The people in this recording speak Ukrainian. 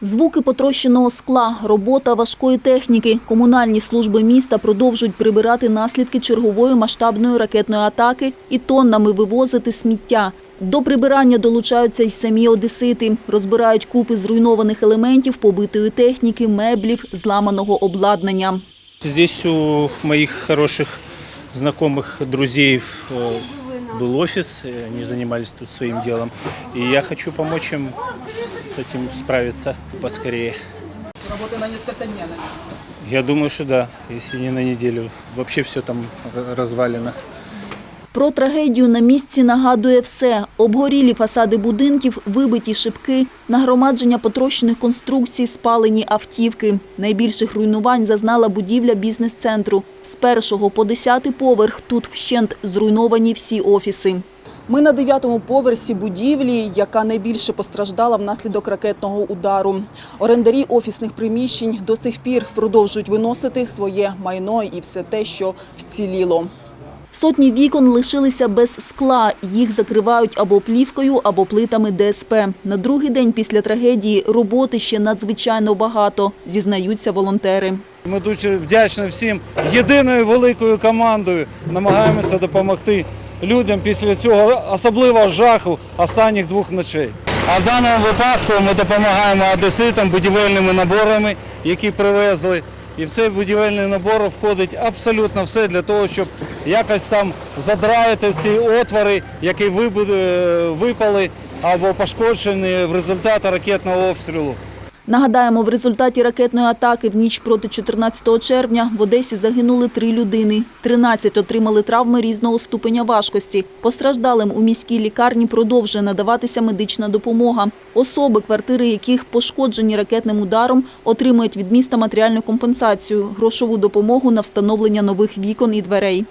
Звуки потрощеного скла, робота важкої техніки. Комунальні служби міста продовжують прибирати наслідки чергової масштабної ракетної атаки і тоннами вивозити сміття. До прибирання долучаються й самі одесити. Розбирають купи зруйнованих елементів, побитої техніки, меблів, зламаного обладнання. Здесь у моих хороших знакомых, друзей э, был офис, и они занимались тут своим делом. И я хочу помочь им с этим справиться поскорее. Работа на несколько дней, наверное. Я думаю, что да, если не на неделю. Вообще все там развалено. Про трагедію на місці нагадує все. Обгорілі фасади будинків, вибиті шибки, нагромадження потрощених конструкцій, спалені автівки. Найбільших руйнувань зазнала будівля бізнес-центру. З першого по десятий поверх тут вщент зруйновані всі офіси. Ми на дев'ятому поверсі будівлі, яка найбільше постраждала внаслідок ракетного удару. Орендарі офісних приміщень до цих пір продовжують виносити своє майно і все те, що вціліло. Сотні вікон лишилися без скла. Їх закривають або плівкою, або плитами ДСП. На другий день після трагедії роботи ще надзвичайно багато, зізнаються волонтери. Ми дуже вдячні всім єдиною великою командою. Намагаємося допомогти людям після цього особливого жаху останніх двох ночей. А в даному випадку ми допомагаємо одеситам будівельними наборами, які привезли. І в цей будівельний набор входить абсолютно все для того, щоб якось там задраїти ці отвори, які випали або пошкоджені в результаті ракетного обстрілу. Нагадаємо, в результаті ракетної атаки в ніч проти 14 червня в Одесі загинули три людини. 13 отримали травми різного ступеня важкості. Постраждалим у міській лікарні продовжує надаватися медична допомога. Особи, квартири яких пошкоджені ракетним ударом, отримують від міста матеріальну компенсацію, грошову допомогу на встановлення нових вікон і дверей.